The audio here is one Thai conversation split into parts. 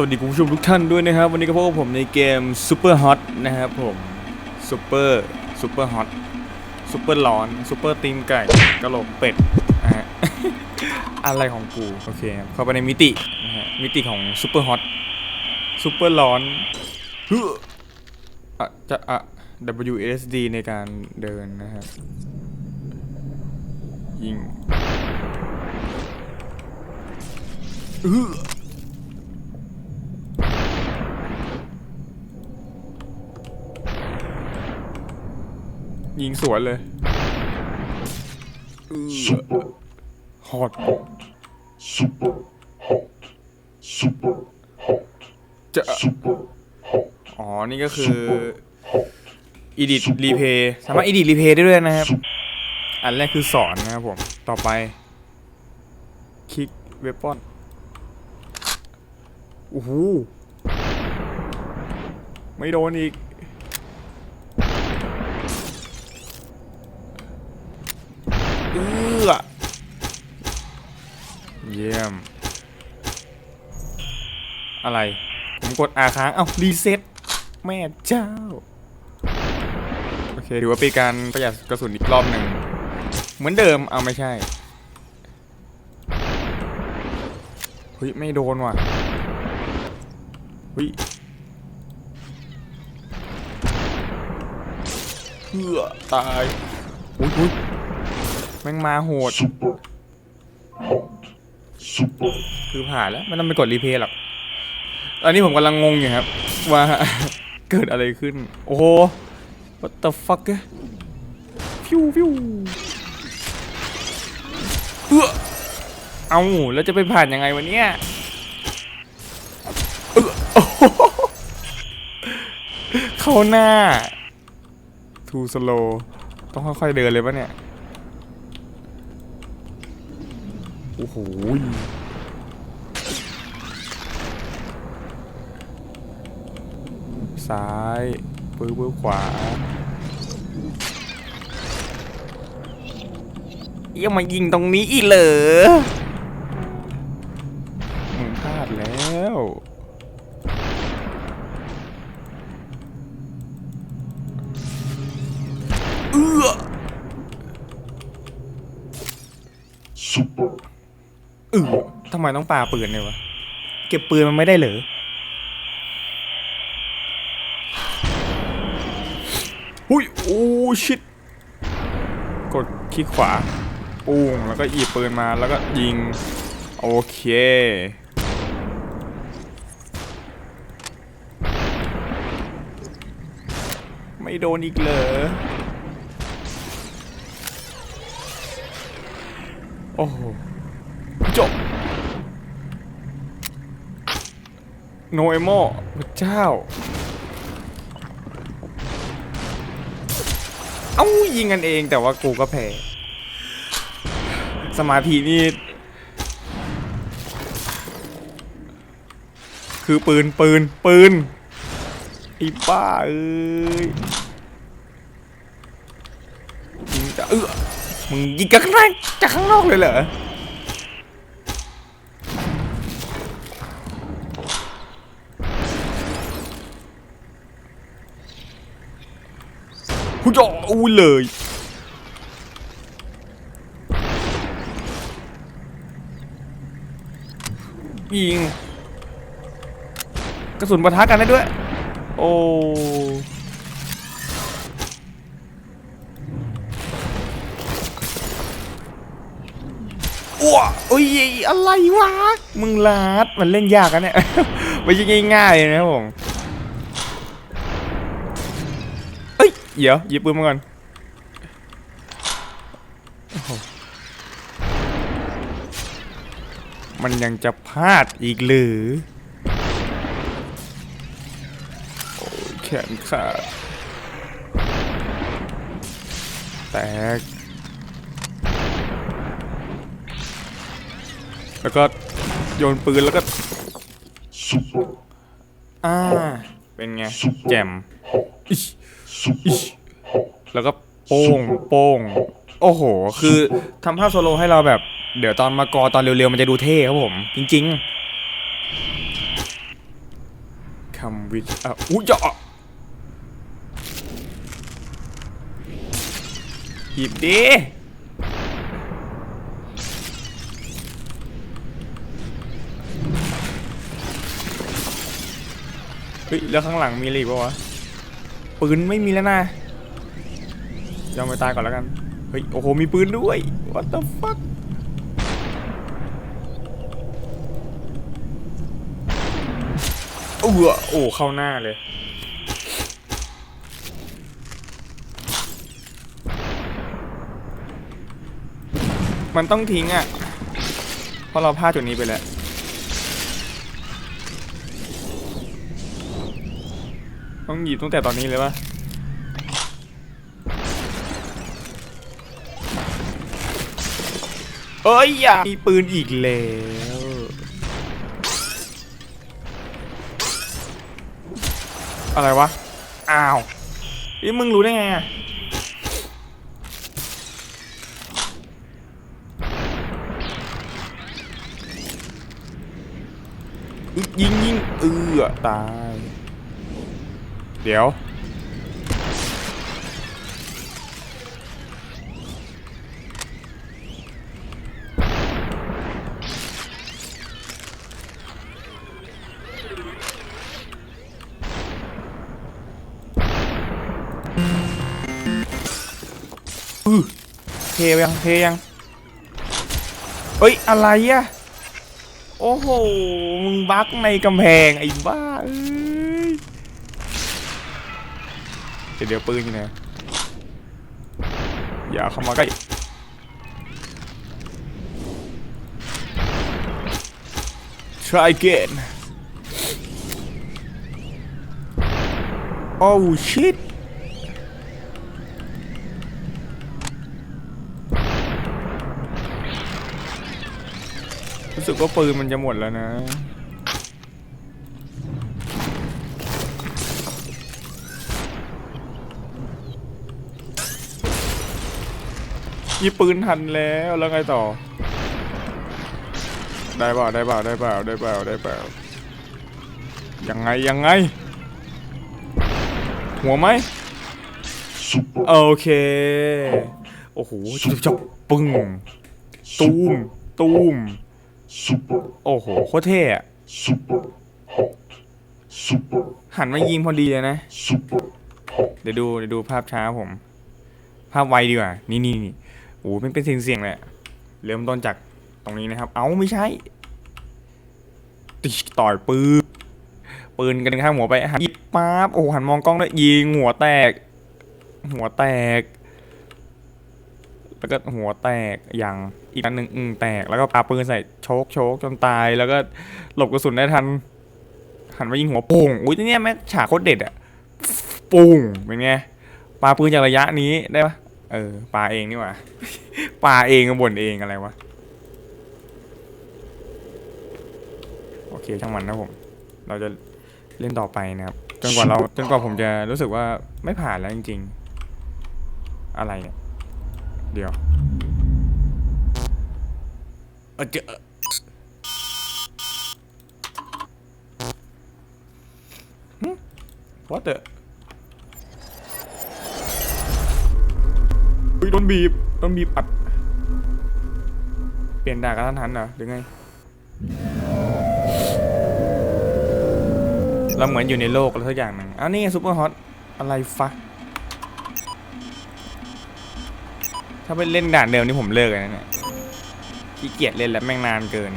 วัสดีคุณผู้ชมทุกท่านด้วยนะครับ วันนี้ก็พบกับผมในเกม Super Hot นะครับผม Super Super Hot Super ร้อน Super ตีนไก่กระโหลกเป็ดนะฮะอะไรของกู โอเคครับเข้าไปในมิตินะฮะมิติของ Super Hot Super ร้อนฮ้อะจะอะ WSD ในการเดินนะครับยิงเออ ยิงสวนเลย Super ฮอต super hot. Super hot. จะ Super hot. อ๋อ นี่ก็คือ edit replay สามารถ edit replay ได้ด้วยนะครับ อันแรกคือสอนนะครับผม ต่อไป คลิกเวปอนโอ้โหไม่โดนอีก เอื้อเยี่ย ม อะไร ผมกดอาค้าง เอ้า รีเซ็ตแม่เจ้า โอเคถือว่าเป็นการประหยัดกระสุนอีกรอบหนึ่ง เหมือนเดิม เอาไม่ใช่เฮ้ย ไม่โดนว่ะเฮ้ยเพื่อตายอุ้ยอุ้ยแม่งมาโหด คือผ่านแล้วไม่ต้องไปกดรีเพย์หรอกตอนนี้ผมกำลังงงอยู่ครับ ว่า เกิดอะไรขึ้น โอ้โห what the fuck อะฟิวฟิวเออเอาแล้วจะไปผ่านยังไงวะเนี่ยเออโอ้เข้าหน้า too slow ต้องค่อยๆเดินเลยปะเนี่ย โอ้โหซ้ายปื้อปื้อขวายังมายิงตรงนี้อีเหรอมึงพลาดแล้วเอื้อ super เออ ทำไมต้องปาปืนเนี่ยวะ เก็บปืนมันไม่ได้เหรอ อุ้ย โอ้ชิตกดคลิกขวาปุ้งแล้วก็หยิบปืนมาแล้วก็ยิง โอเค ไม่โดนอีกเหรอ โอ้โหจบ โนเอโมพระเจ้า เอ้ายิงกันเองแต่ว่ากูก็แพ้ สมาธินี่ คือปืนปืนปืนไอ้บ้าเอ้ยยิงจะเออมึงยิงกันข้างในจากข้างนอกเลยเหรอ คุณจะอู้เลย ยิง กระสุนปะทะกันได้ด้วย โอ้อ้วโอ้ยอะไรวะ มึงลาด มันเล่นยากกันเนี่ย ไม่ใช่ง่ายๆเลยนะครับผม เอ้ยเดี๋ยวหยิบปืนมาก่อนโอ้โหมันยังจะพลาดอีกหรือ โอ้ยแขนขาดแตก แล้วก็โยนปืนแล้วก็ super อ่า เป็นไง แจ่ม อิช super อิชแล้วก็โป้งโป้งโอ้โห คือทำภาพโซโลให้เราแบบ เดี๋ยวตอนมากอตอนเร็วๆ มันจะดูเท่ครับผม จริงๆ come with อะอุ้ยจะหยิบดิเฮ้ยแล้วข้างหลังมีอะไรอีกปะวะ ปืนไม่มีแล้วนะยอมไปตายก่อนแล้วกัน เฮ้ย โอ้โห มีปืนด้วย what the fuck เออโอ้เข้าหน้าเลย มันต้องทิ้งอะ เพราะเราพลาดจุดนี้ไปแล้ว ต้องหยิบตั้งแต่ตอนนี้เลยปะเอ้ยอย่ามีปืนอีกแล้วอะไรวะ อ้าวนี่มึงรู้ได้ไงอะยิงยิงเอือตาย เดี๋ยว อือเทยังเทยัง เอ้ย อะไรอะโอ้โห มึงบักในกำแพง ไอ้บ้าเอ้ย เดี๋ยวปืนอยู่ไหนอย่าเข้ามาใกล้ try again oh shit รู้สึกว่าปืนมันจะหมดแล้วนะ ยิงปืนทันแล้วแล้วไงต่อ ได้เปล่าได้เปล่าได้เปล่าได้เปล่าได้เปล่ายังไงยังไง หัวไหม super โอเค โอ้โหจุบจับปึ้งตูมตูม super โอ้โหโคตรเท่อะ super hot super หันมายิงพอดีเลยนะ super hot เดี๋ยวดูเดี๋ยวดูภาพช้าผม ภาพไวดีกว่า นี่นี่นี่ โอ้โหมันเป็นเสียงเสียงๆเละ เริ่มต้นจากตรงนี้นะครับ เอ้าไม่ใช่ติต่อยปืนปืนกันข้างหัวไปหันยิบปั๊บโอ้หันมองกล้องด้วยยิงหัวแตก หัวแตก แล้วก็หัวแตกอย่างอีกอันหนึ่งอืมแตกแล้วก็ปาปืนใส่โชกโชกจนตาย แล้วก็หลบกระสุนได้ทัน หันมายิงหัวโป่งอุ้ยเนี่ยแม่ฉากโคตรเด็ดอะปุ้งเป็นไงปาปืนจากระยะนี้ได้ปะ เออปาเองนี่หว่าปาเองก็บ่นเองอะไรวะ โอเคช่างมันนะผม เราจะเล่นต่อไปนะครับ จนกว่าเราจนกว่าผมจะรู้สึกว่าไม่ผ่านแล้วจริง ๆ อะไรเนี่ย เดี๋ยวเออเจอว่าแต่อุ้ ยโดนบีบโดนบีบอัด เปลี่ยนด่ากันทันหันเหรอหรือไง เราเหมือนอยู่ในโลกอะไรสักอย่างหนึ่งอ้าวนี่ซูเปอร์ฮอตอะไรฟะ ถ้าไปเล่นด่านเดิมนี่ผมเลิกเลยนะเนี่ยขี้เกียจเล่นแล้วแม่งนานเกิน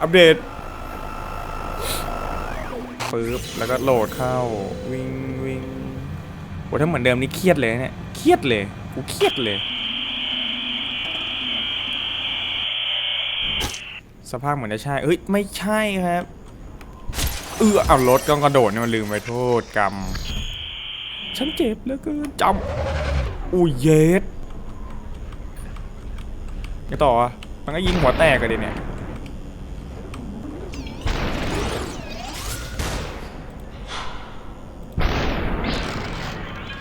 อัปเดตปึ๊บแล้วก็โหลดเข้าวิงวิ่ง โอ้ถ้าเหมือนเดิมนี่เครียดเลยนะเนี่ย เครียดเลย กูเครียดเลย สภาพเหมือนจะใช่ เอ้ย ไม่ใช่ครับ เออเอารถก็กระโดดเนี่ยมันลืมไปโทษกรรม ฉันเจ็บเหลือเกินจำอุ้ยเย็ดไงต่อมันก็ยิงหัวแตกกันดิเนี่ย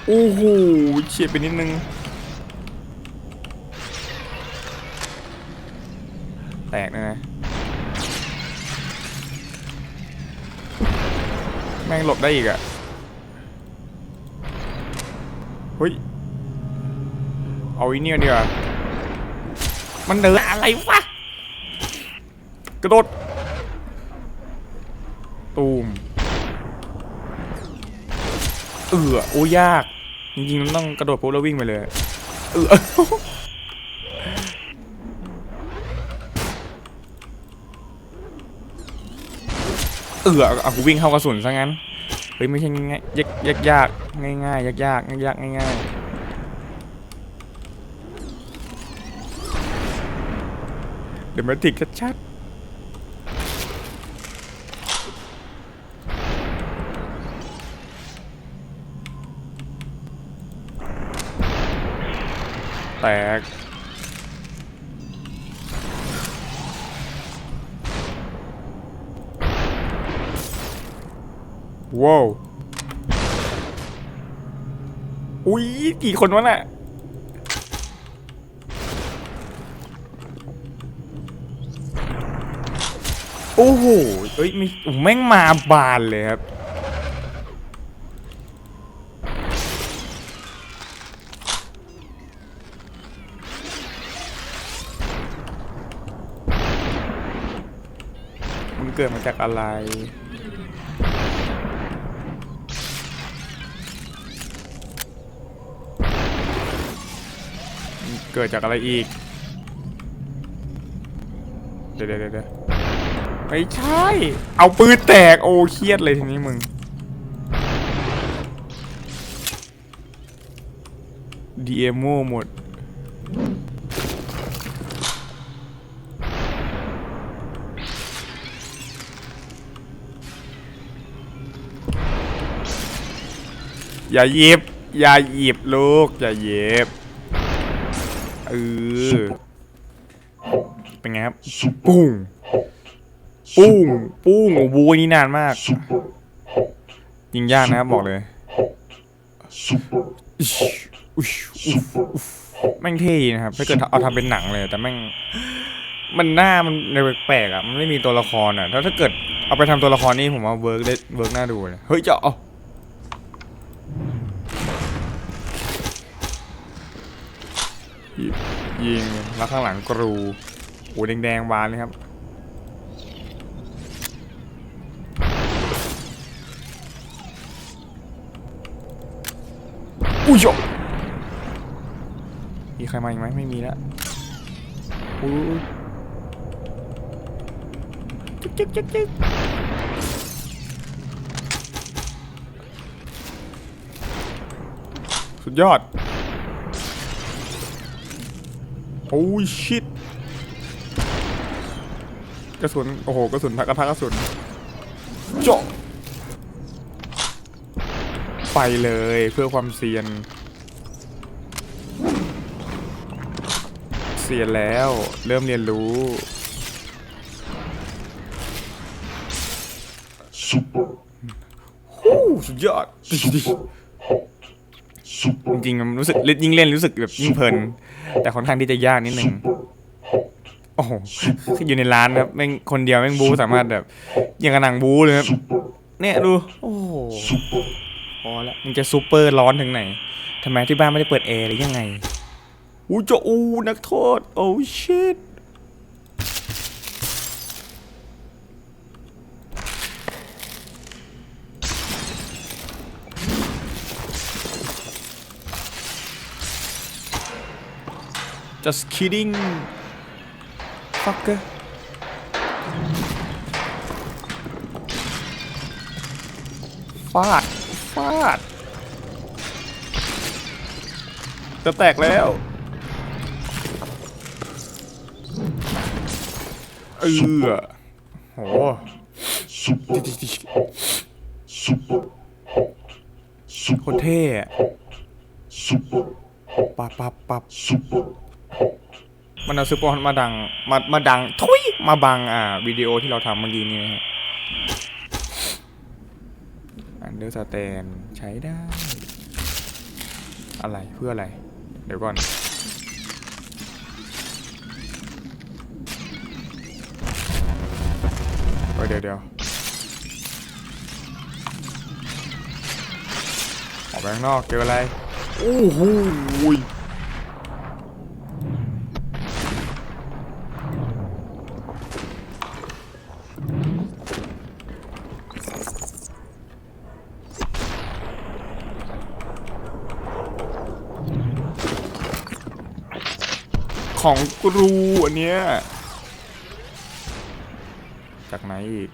โอ้โหเฉียดไปนิดนึงแตกนะ แม่งหลบได้อีกอะเฮ้ย เอาอีเนี่ยเดียวามันเดินอะไรวะ กระโดด ตูม เออโอ้ยาก จริงๆมันต้องกระโดดปุ๊บแล้ววิ่งไปเลยเออเออเอากูวิ่งเข้ากระสุนซะงั้น เฮ้ยไม่ใช่ง่ายยากยากง่ายง่ายยากยากยากง่ายง่ายเดี๋ยวมาติกชัดๆ แตก ว้าวอุ้ยกี่คนวะน่ะโอ้โหเอ้ยมีแม่งมาบานเลยครับ เกิดมาจากอะไร เกิดจากอะไรอีก เดี๋ยวเดี๋ยวเดี๋ยวไม่ใช่ เอาปืนแตกโอ้เครียดเลยทีนี้มึง ดีเอโมหมด อย่าหยิบ อย่าหยิบลูก อย่าหยิบเออเป็นไงครับปุ้งปุ้งปุ้งโอ้โหนี่นานมาก ยิงยากนะครับบอกเลยแม่งเท่ดีนะครับถ้าเกิดเอาทำเป็นหนังเลย แต่แม่งมันหน้ามันในแปลกๆอะมันไม่มีตัวละครอะถ้าถ้าเกิดเอาไปทำตัวละครนี่ผมว่าเวิร์กได้เวิร์กน่าดูเลยเฮ้ยเจะเอา ยิงแล้วข้างหลังกรูโอ้แดงๆบานเลยครับ อุ้ยโยมีใครมาอีกไหมไม่มีแล้วอุ้ยจิ๊กจิ๊กจิ๊กจิ๊กสุดยอด โอ้ยชิตกระสุน โอ้โห กระสุนพักกระทะกระสุนโจาะไปเลยเพื่อความเซียนเสียแล้ว เริ่มเรียนรู้ super, อู้สุดยอด hot, super, จริงๆมันรู้สึกยิ่งเล่นรู้สึกแบบยิ่งเพลิน แต่ค่อนข้างที่จะยากนิดนึง hot, โอ้โหอยู่ในร้านแบบแม่งคนเดียวแม่งบูสามารถแบบอย่างกระหนังบูเลยครับ super, เนี่ยดู โอ้โห super, พอแล้วมึงจะซูเปอร์ร้อนถึงไหนทำไมที่บ้านไม่ได้เปิดแอร์หรือยังไงอู้จะอูนักโทษ โอ้ชิต just kidding fucker ฟาด ฟาด จะแตกแล้วเออโห super, super, hot, โค super, ตรเท่อะ super, ปับปับปับ super, มันเอาซูเปอร์ฮอตมาดังมามาดังทุยมาบังอ่าวิดีโอที่เราทำเมื่อกี้นี้นะฮะอันเดอร์สแตนใช้ได้ อะไรเพื่ออะไร เดี๋ยวก่อนเฮ้ยเดี๋ยวเดี๋ยวไปข้างนอกเจออะไร โอ้โห ของกรูอันเนี้ย จากไหนอีก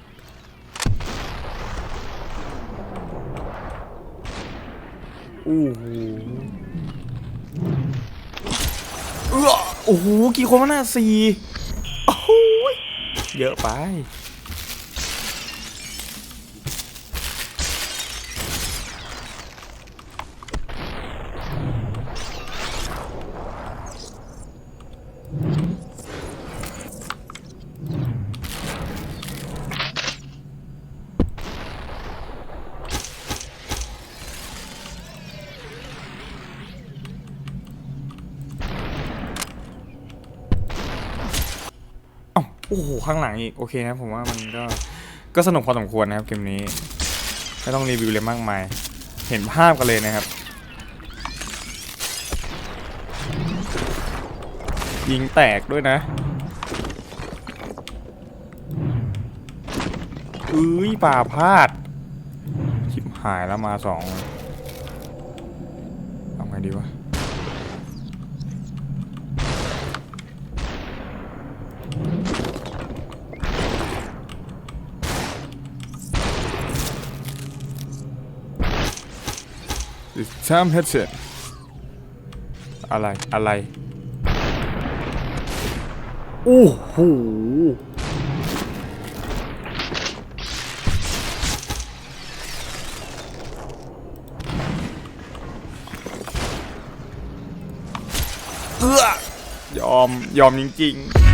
โอ้โหเออโอ้โห กี่คนวะน่ะสี่โอ้โหยเยอะไป ข้างหลังอีก โอเคนะผมว่ามันก็ก็สนุกพอสมควรนะครับเกมนี้ไม่ต้องรีวิวเลยมากมาย เห็นภาพกันเลยนะครับ ยิงแตกด้วยนะเอ้ยป่าพลาด ชิบหายแล้วมาสองเอาไงดีวะ It's time headset อะไร อะไร โอ้โหเอื้อยอม ยอมจริง ๆ